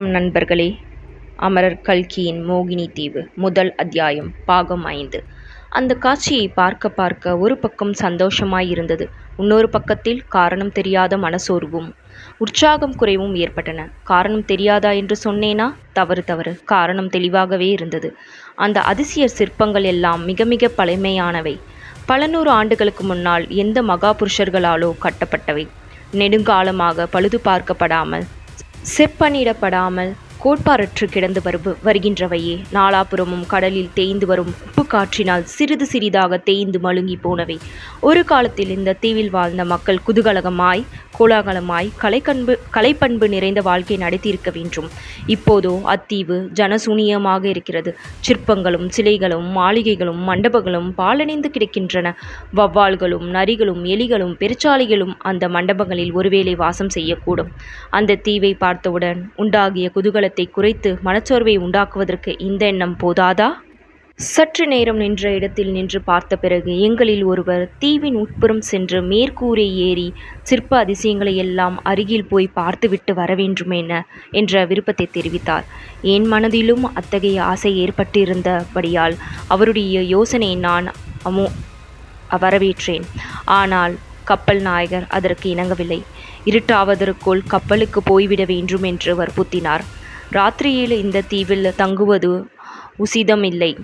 நண்பர்களே. அமரர் கல்கியின் மோகினி தீவு முதல் அத்தியாயம் பாகம் ஐந்து. அந்த காட்சியை பார்க்க பார்க்க ஒரு பக்கம் சந்தோஷமாய் இருந்தது. இன்னொரு பக்கத்தில் காரணம் தெரியாத மனசோர்வும் உற்சாகம் குறைவும் ஏற்பட்டன. காரணம் தெரியாதா என்று சொன்னேனா? தவறு தவறு. காரணம் தெளிவாகவே இருந்தது. அந்த அதிசய சிற்பங்கள் எல்லாம் மிக மிக பழமையானவை. பல நூறு ஆண்டுகளுக்கு முன்னால் எந்த மகா புருஷர்களாலோ கட்டப்பட்டவை. நெடுங்காலமாக பழுது பார்க்கப்படாமல் செப்பனிடப்படாமல் கோட்பாரற்று கிடந்து வரு வருகின்றவையே. நாலாபுறமும் கடலில் தேய்ந்து வரும் உப்பு காற்றினால் சிறிது சிறிதாக தேய்ந்து மழுங்கி போனவை. ஒரு காலத்தில் இந்த தீவில் வாழ்ந்த மக்கள் குதூகலகமாய் கோலாகலமாய் கலைக்கண்பு கலைப்பண்பு நிறைந்த வாழ்க்கை நடத்தியிருக்க வேண்டும். இப்போதோ அத்தீவு ஜனசூனியமாக இருக்கிறது. சிற்பங்களும் சிலைகளும் மாளிகைகளும் மண்டபங்களும் பாலணிந்து கிடக்கின்றன. வவ்வால்களும் நரிகளும் எலிகளும் பெருச்சாலைகளும் அந்த மண்டபங்களில் ஒருவேளை வாசம் செய்யக்கூடும். அந்த தீவை பார்த்தவுடன் உண்டாகிய குதூகலத்தை குறைத்து மனச்சோர்வை உண்டாக்குவதற்கு இந்த எண்ணம் போதாதா? சற்று நேரம் நின்ற இடத்தில் நின்று பார்த்த பிறகு எங்களில் ஒருவர் தீவின் உட்புறம் சென்று மேற்கூரை ஏறி சிற்ப அதிசயங்களை எல்லாம் அருகில் போய் பார்த்துவிட்டு வர வேண்டுமென என்ற விருப்பத்தை தெரிவித்தார். என் மனதிலும் அத்தகைய ஆசை ஏற்பட்டிருந்தபடியால் அவருடைய யோசனையை நான் அமோ வரவேற்றேன். ஆனால் கப்பல் நாயகர் அதற்கு இணங்கவில்லை. இருட்டாவதற்குள் கப்பலுக்கு போய்விட வேண்டும் என்று வற்புறுத்தினார். ராத்திரியில் இந்த தீவில் தங்குவது உசிதமில்லை.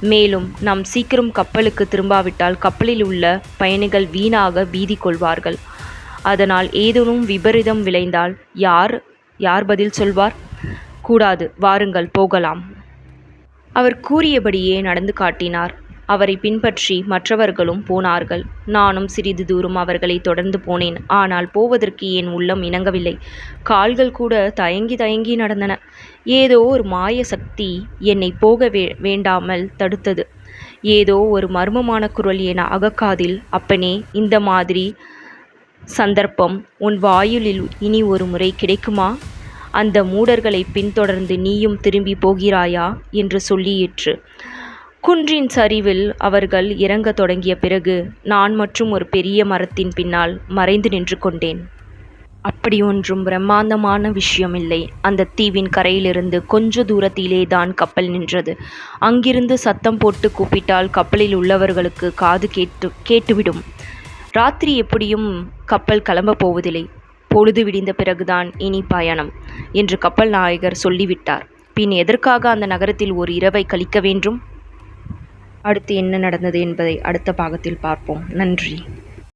மேலும் நாம் சீக்கிரம் கப்பலுக்கு திரும்பாவிட்டால் கப்பலில் உள்ள பயணிகள் வீணாக பீதி கொள்வார்கள். அதனால் ஏதேனும் விபரீதம் விளைந்தால் யார் யார் பதில் சொல்வார்? கூடாது வாருங்கள் போகலாம். அவர் கூறியபடியே நடந்து காட்டினார். அவரை பின்பற்றி மற்றவர்களும் போனார்கள். நானும் சிறிது தூரம் அவர்களை தொடர்ந்து போனேன். ஆனால் போவதற்கு என் உள்ளம் இணங்கவில்லை. கால்கள் கூட தயங்கி தயங்கி நடந்தன. ஏதோ ஒரு மாய சக்தி என்னை போக வே வேண்டாமல் தடுத்தது. ஏதோ ஒரு மர்மமான குரல் என அகக்காதில் அப்பனே இந்த மாதிரி சந்தர்ப்பம் உன் வாயிலில் இனி ஒரு முறை கிடைக்குமா? அந்த மூடர்களை பின்தொடர்ந்து நீயும் திரும்பி போகிறாயா? என்று சொல்லியிற்று. குன்றின் சரிவில் அவர்கள் இறங்கத் தொடங்கிய பிறகு நான் மற்றும் ஒரு பெரிய மரத்தின் பின்னால் மறைந்து நின்று கொண்டேன். அப்படி ஒன்றும் பிரம்மாண்டமான விஷயமில்லை. அந்த தீவின் கரையிலிருந்து கொஞ்ச தூரத்திலே தான் கப்பல் நின்றது. அங்கிருந்து சத்தம் போட்டு கூப்பிட்டால் கப்பலில் உள்ளவர்களுக்கு காது கேட்டு கேட்டுவிடும். ராத்திரி எப்படியும் கப்பல் கிளம்ப போவதில்லை. பொழுது விடிந்த பிறகுதான் இனி பயணம் என்று கப்பல் நாயகர் சொல்லிவிட்டார். பின் எதற்காக அந்த நகரத்தில் ஒரு இரவை கழிக்க வேண்டும்? அடுத்து என்ன நடந்தது என்பதை அடுத்த பாகத்தில் பார்ப்போம். நன்றி.